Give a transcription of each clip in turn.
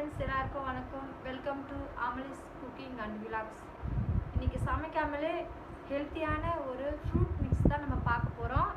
Friends எல்லாருக்கும் வணக்கம். Welcome to Amali's cooking and vlogs இன்றைக்கி சமைக்காமலே ஹெல்த்தியான ஒரு ஃப்ரூட் மிக்ஸ் தான் நம்ம பார்க்க போகிறோம்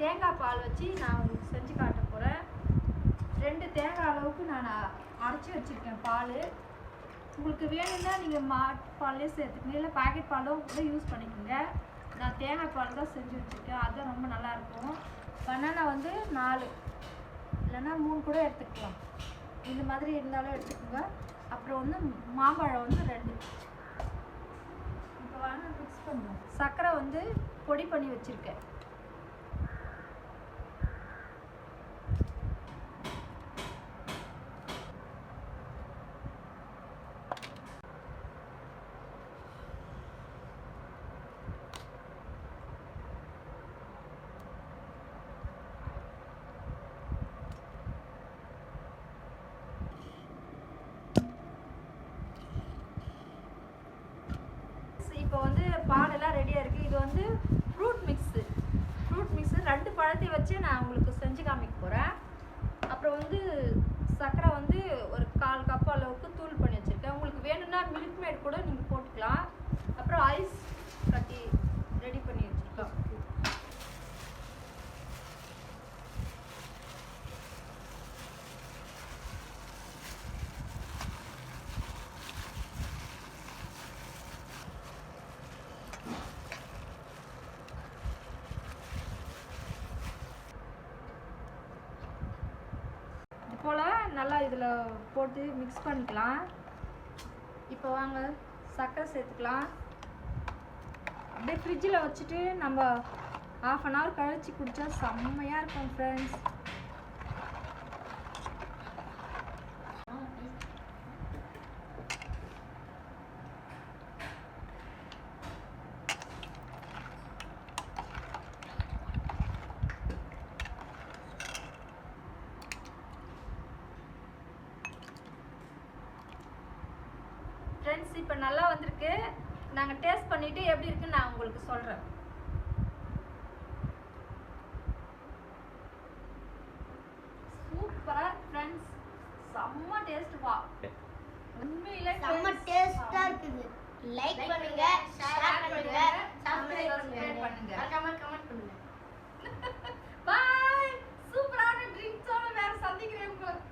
தேங்காய் பால் வச்சு நான் உங்களுக்கு செஞ்சு காட்ட போகிறேன் ரெண்டு தேங்காய் அளவுக்கு நான் அரைச்சி வச்சுருக்கேன் பால். உங்களுக்கு வேணும்னா நீங்கள் மாட்டு பாலே சேர்த்துக்கணும் இல்லை பாக்கெட் பாலும் கூட யூஸ் பண்ணிக்கோங்க. நான் தேங்காய் பால் தான் செஞ்சு வச்சுருக்கேன். அதுதான் ரொம்ப நல்லாயிருக்கும் பனானா வந்து நாலு. இல்லைன்னா மூணு கூட எடுத்துக்கலாம். இந்த மாதிரி இருந்தாலும் எடுத்துக்கோங்க. அப்புறம் வந்து மாம்பழம் வந்து ரெண்டு. இப்போ வாங்க மிக்ஸ் பண்ணுவோம். சர்க்கரை வந்து பொடி பண்ணி வச்சுருக்கேன் இப்போ வந்து பால் எல்லாம் ரெடியாக இருக்குது இது வந்து ஃப்ரூட் மிக்ஸு ஃப்ரூட் மிக்ஸு வச்சு நான் உங்களுக்கு செஞ்சு காமிக்க போகிறேன் அப்புறம் வந்து சர்க்கரை வந்து ஒரு கால் கப் அளவுக்கு தூள் பண்ணி வச்சுருக்கேன் உங்களுக்கு வேணும்னா மில்க் மேட் கூட நீங்கள் போட்டுக்கலாம் அப்புறம் ஐஸ் கட்டி ரெடி பண்ணி வச்சுருக்கோம் இது போல் நல்லா இதில் போட்டு மிக்ஸ் பண்ணிக்கலாம். இப்போ வாங்க சர்க்கரை சேர்த்துக்கலாம். அப்படியே ஃப்ரிட்ஜில் வச்சுட்டு நம்ம ஆஃப் அன் ஹவர் கழிச்சு குடித்தா செம்மையாக இருக்கும் ஃப்ரெண்ட்ஸ் ஃப்ரெண்ட்ஸ் இப்போ நல்லா வந்திருக்கு. நாங்கள் டேஸ்ட் பண்ணிவிட்டு எப்படி இருக்குன்னு நான் உங்களுக்கு சொல்கிறேன் சூப்பராக ஃப்ரெண்ட்ஸ் செம்ம டேஸ்ட் வா. உண்மையிலே செம்ம டேஸ்டா இருக்குது. லைக் பண்ணுங்க ஷேர் பண்ணுங்க